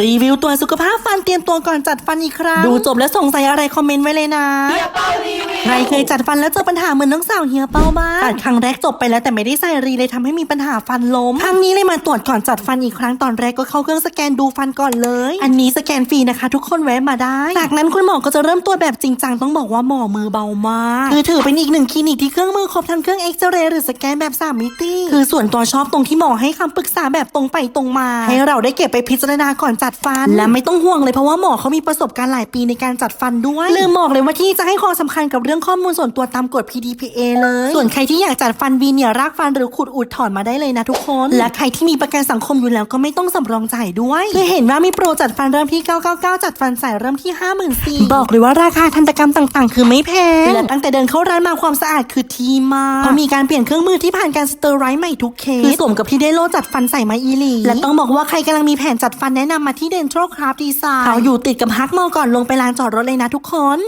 รีวิวตัวสุขภาพฟันเตรียมตัวก่อนจัดฟันอีกครั้ง ดูจบแล้วสงสัยอะไรคอมเมนต์ไว้เลยนะ ใครเคยจัดฟันแล้วเจอปัญหาเหมือนน้องสาวเฮียเป้าบ้างจัดครั้งแรกจบไปแล้วแต่ไม่ได้ใส่รีเลยทำให้มีปัญหาฟันล้มครั้งนี้เลยมาตรวจก่อนจัดฟันอีกครั้งตอนแรกก็เข้าเครื่องสแกนดูฟันก่อนเลย อันนี้สแกนฟรีนะคะ ทุกคนแวะมาได้ จากนั้นคุณหมอก็จะเริ่มตรวจแบบจริงจังต้องบอกว่าหมอมือเบามากคือถือเป็นอีกหนึ่งคลินิกที่เครื่องมือครบทั้งเครื่องเอ็กซเรย์หรือสแกนแบบสามมิติคือส่วนตัวชอบตรงที่หมอให้คำปรึกษาแบบตรงไปตรงมา ให้เราได้เก็บไปพิจารณาก่อนจัดฟัน และไม่ต้องห่วงเลยเพราะว่าหมอเขามีประสบการณ์หลายปีในการจัดฟันด้วยลืมบอกเลยว่าที่จะให้ความสำคัญกับเรื่องข้อมูลส่วนตัวตามกฎ PDPA เลย ส่วนใครที่อยากจัดฟันวีเนียรากฟันหรือขูดอุดถอนมาได้เลยนะทุกคน และใครที่มีประกันสังคมอยู่แล้วก็ไม่ต้องสำรองจ่ายด้วยคือเห็นว่ามีโปรจัดฟันเริ่มที่ 999 จัดฟันใส่เริ่มที่ 54,000บอกเลยว่าราคาทันตกรรมต่างๆ คือไม่แพงและตั้งแต่เดินเข้าร้านมาความสะอาดคือทีมากเพราะมีการเปลี่ยนเครื่องมือที่ผ่านการสเตอร์ไรท์ใหม่ทุกเคสคือสมกับที่ได้โลจัดฟันใส่มาอีหลีและต้องบอกว่าใครกำลังมีแผนจัดฟันแนะนำมาที่เดนทรัลคราฟดีไซน์เขาอยู่ติดกับฮักมอก่อนลงไปลานจอดรถเลยนะทุกคน